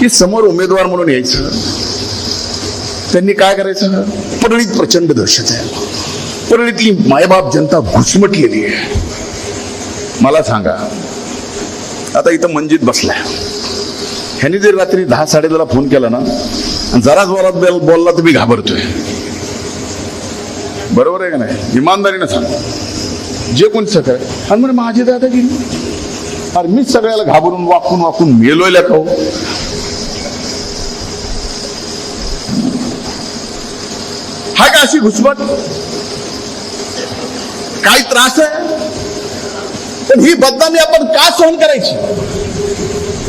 की समोर उमेदवार म्हणून यायचं. त्यांनी काय करायचं? परळीत प्रचंड दहशत आहे. परळीतली मायबाप जनता घुसमटलेली आहे. मला सांगा आता इथं मंजित बसलाय. ह्यानी जर रात्री दहा साडेदहाला फोन केला ना आणि जरा जोरात बेल बोलला तर मी घाबरतोय. बरोबर आहे का नाही? इमानदारीनं सांग. जे कोण सगळं आणि म्हणजे माझे दादा गेली अरे मीच सगळ्याला घाबरून वाकून वाकून मेलोयला का हो अशी घुसमट? काही त्रास आहे? पण ही बदनामी आपण का सहन करायची?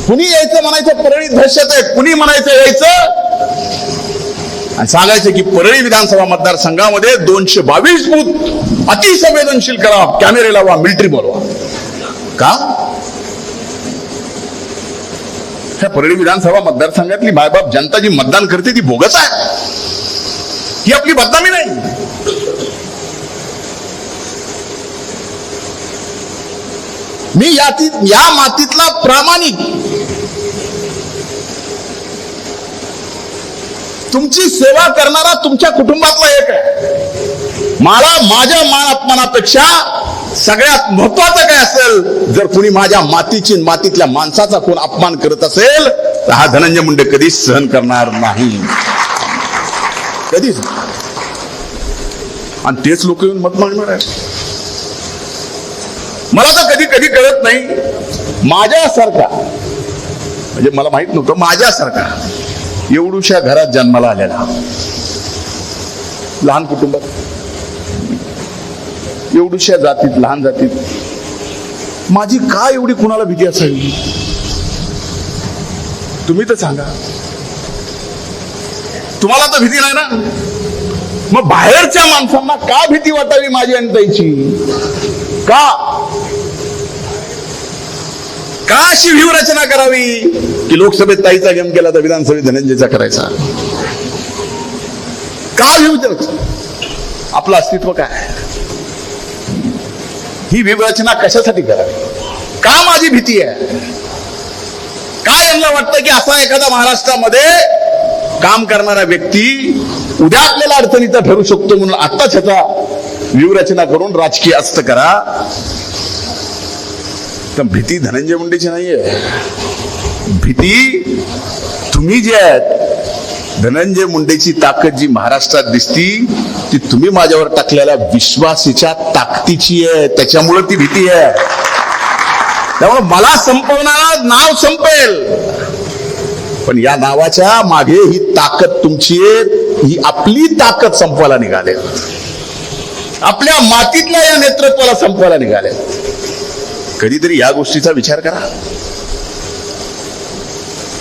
कुणी यायचं म्हणायचं परळी दहशत आहे. कुणी म्हणायचं यायचं? आणि सांगायचं की परळी विधानसभा मतदारसंघामध्ये दोनशे बावीस बूथ अतिसंवेदनशील करा कॅमेरे लावा मिलिटरी बोलवा. का? ह्या परळी विधानसभा मतदारसंघातली मायबाप जनता जी मतदान करते ती बोगस आहे. ही आपली बदनामी नाही. मी या, या मातीतला प्रामाणिक. तुमची सेवा करणारा तुमच्या कुटुंबातला एक आहे. मला माझ्या मान अपमानापेक्षा सगळ्यात महत्वाचं काय असेल जर कुणी माझ्या मातीची मातीतल्या माणसाचा कोण अपमान करत असेल तर हा धनंजय मुंडे कधीच सहन करणार नाही. कधीच आणि तेच लोक येऊन मत मागणार आहे मला तर कधी कधी कळत नाही माझ्यासारखा म्हणजे मला माहीत नव्हतं माझ्यासारखा एवढूशा घरात जन्माला आलेला. लहान कुटुंबात. एवढूशा जातीत लहान जातीत. माझी का एवढी कुणाला भीती असावी? तुम्ही तर सांगा. तुम्हाला तर भीती नाही ना? मग बाहेरच्या माणसांना का भीती वाटावी माझी आणि त्याची का? का अशी व्यूहरचना करावी? की लोकसभेत ताईचा गेम केला तर विधानसभेत धनंजयचा करायचा? का व्यूह आपलं अस्तित्व काय? ही व्यूहरचना कशासाठी करावी? का माझी भीती आहे? का यांना वाटतं की असा एखादा महाराष्ट्रामध्ये काम करणारा व्यक्ती उद्या आपल्याला अडचणीचा ठरू शकतो म्हणून आत्ताच ह्याचा व्यूहरचना करून राजकीय अस्त करा. तर भीती धनंजय मुंडेची नाहीये. भीती तुम्ही जे आहेत धनंजय मुंडेची ताकद जी महाराष्ट्रात दिसती ती तुम्ही माझ्यावर टाकलेल्या विश्वासीच्या ताकदीची आहे. त्याच्यामुळे ती भीती आहे. त्यामुळे मला संपवणारा नाव संपेल. पण या नावाच्या मागे ही ताकद तुमची ही आपली ताकद संपवायला निघाले. आपल्या मातीतल्या या नेतृत्वाला संपवायला निघाले. कधीतरी या गोष्टीचा विचार करा.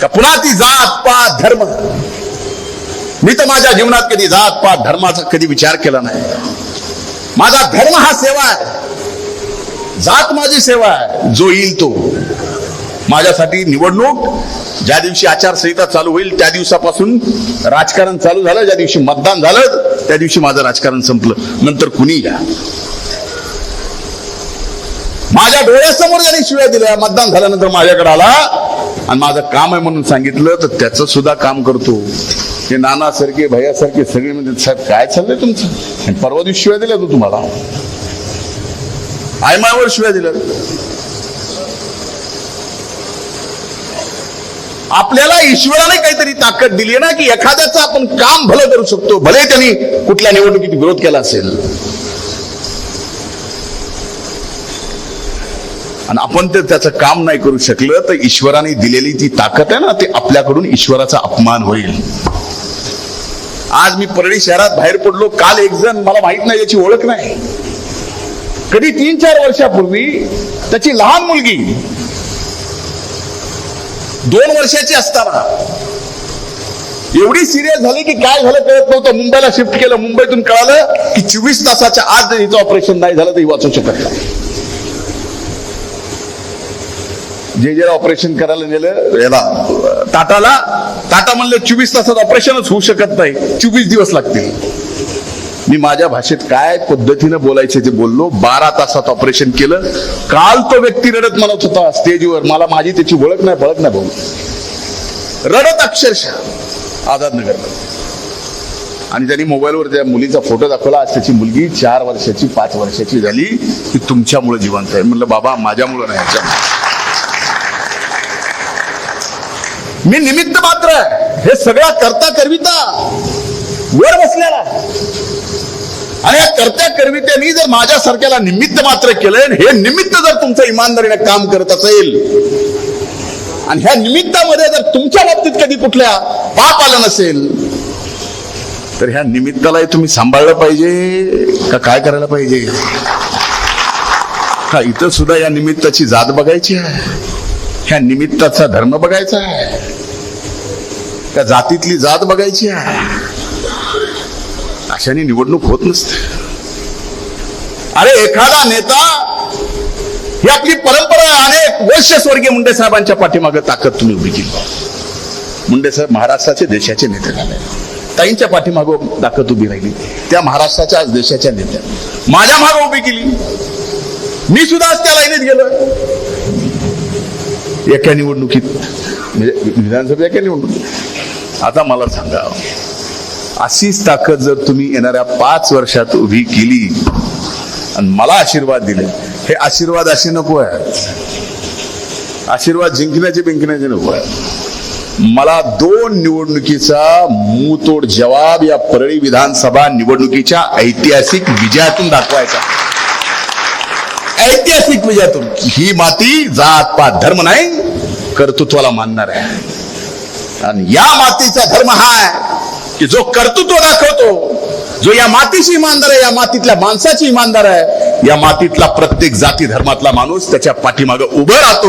का पुन्हा ती जात पात धर्म? मी तर माझ्या जीवनात कधी जात पात धर्माचा कधी विचार केला नाही. माझा धर्म हा सेवा आहे. जात माझी सेवा आहे. जो येईल तो. माझ्यासाठी निवडणूक ज्या दिवशी आचारसंहिता चालू होईल त्या दिवसापासून राजकारण चालू झालं ज्या दिवशी मतदान झालं त्या दिवशी माझं राजकारण संपलं. नंतर कुणी या. माझ्या डोळ्यासमोर ज्याने शिव्या दिल्या मतदान झाल्यानंतर माझ्याकडे आला. आणि माझं काम आहे म्हणून सांगितलं तर त्याचं सुद्धा काम करतो. हे नानासारखे भैयासारखे सगळे म्हणजे साहेब काय चाललंय तुमचं? परवा दिवशी शिव्या दिल्या तू तुम्हाला. आयमावर शिव्या दिल्या. आपल्याला ईश्वराने काहीतरी ताकद दिली ना की एखाद्याचं आपण काम भलं करू शकतो भले त्यांनी कुठल्या निवडणुकीत विरोध केला असेल. आणि आपण ते त्याचं काम नाही करू शकलं तर ईश्वराने दिलेली ती ताकद आहे ना ते आपल्याकडून ईश्वराचा अपमान होईल. आज मी परळी शहरात बाहेर पडलो काल एक जण मला माहीत नाही याची ओळख नाही. कधी तीन चार वर्षापूर्वी त्याची लहान मुलगी दोन वर्षाची असताना. एवढी सिरियस झाली की काय झालं कळत नव्हतं. मुंबईला शिफ्ट केलं. मुंबईतून कळालं की चोवीस तासाच्या आत जर हिचं ऑपरेशन नाही झालं तर ही वाचू शकत नाही. जे जे ऑपरेशन करायला नेलं याला टाटाला. टाटा म्हणलं चोवीस तासात ऑपरेशनच होऊ शकत नाही. चोवीस दिवस लागतील. मी माझ्या भाषेत काय पद्धतीनं बोलायचे ते बोललो. बारा तासात ऑपरेशन केलं. काल तो व्यक्ती रडत म्हणत होता स्टेजवर. मला माझी त्याची ओळख नाही बळख नाही भाऊ. रडत अक्षरशः आझादनगरला. आणि त्यांनी मोबाईलवर त्या मुलीचा फोटो दाखवला. आज त्याची मुलगी चार वर्षाची पाच वर्षाची झाली. ती तुमच्यामुळे जिवंत आहे. म्हणलं बाबा माझ्यामुळं नाही ह्याच्यामुळे. मी निमित्त मात्र आहे. हे सगळा करता करविता वर बसलेला आणि या करत्या करवित्यांनी जर माझ्यासारख्याला निमित्त मात्र केलंय हे निमित्त जर तुमचं इमानदारीने काम करत असेल आणि ह्या निमित्तामध्ये जर तुमच्या बाबतीत कधी कुठल्या पाप आलं नसेल तर ह्या निमित्तालाही तुम्ही सांभाळलं पाहिजे का काय करायला पाहिजे? का इथं सुद्धा या निमित्ताची जात बघायची आहे? ह्या निमित्ताचा धर्म बघायचा आहे? त्या जातीतली जात बघायची आहे? अशाने निवडणूक होत नसते. अरे एखादा नेता ही आपली परंपरा आहे. अनेक वर्ष स्वर्गीय मुंडे साहेबांच्या पाठीमागे ताकद तुम्ही उभी केली. मुंडे साहेब महाराष्ट्राचे देशाचे नेते झाले. ताईंच्या पाठीमागं ताकद उभी राहिली. त्या महाराष्ट्राच्या आज देशाच्या नेत्या. माझ्या मागं उभी केली. मी सुद्धा आज त्या लाईनीत गेलो एका निवडणुकीत म्हणजे विधानसभा एका निवडणुकीत. आता मला सांगा अशीच ताकद जर तुम्ही येणाऱ्या पाच वर्षात उभी केली आणि मला आशीर्वाद दिले हे आशीर्वाद असे नको आहे. आशीर्वाद जिंकण्याचे बिंकण्याचे नको आहे. मला दोन निवडणुकीचा मुतोड जवाब या परळी विधानसभा निवडणुकीच्या ऐतिहासिक विजयातून दाखवायचा. ऐतिहासिक विजयातून. ही माती जात पात धर्म नाही कर्तृत्वाला मानणार आहे. आणि या मातीचा धर्म हा आहे. की जो कर्तृत्व दाखवतो जो या मातीशी इमानदार आहे या मातीतल्या माणसाची इमानदार आहे या मातीतला प्रत्येक जाती धर्मातला माणूस त्याच्या पाठीमागे उभं राहतो.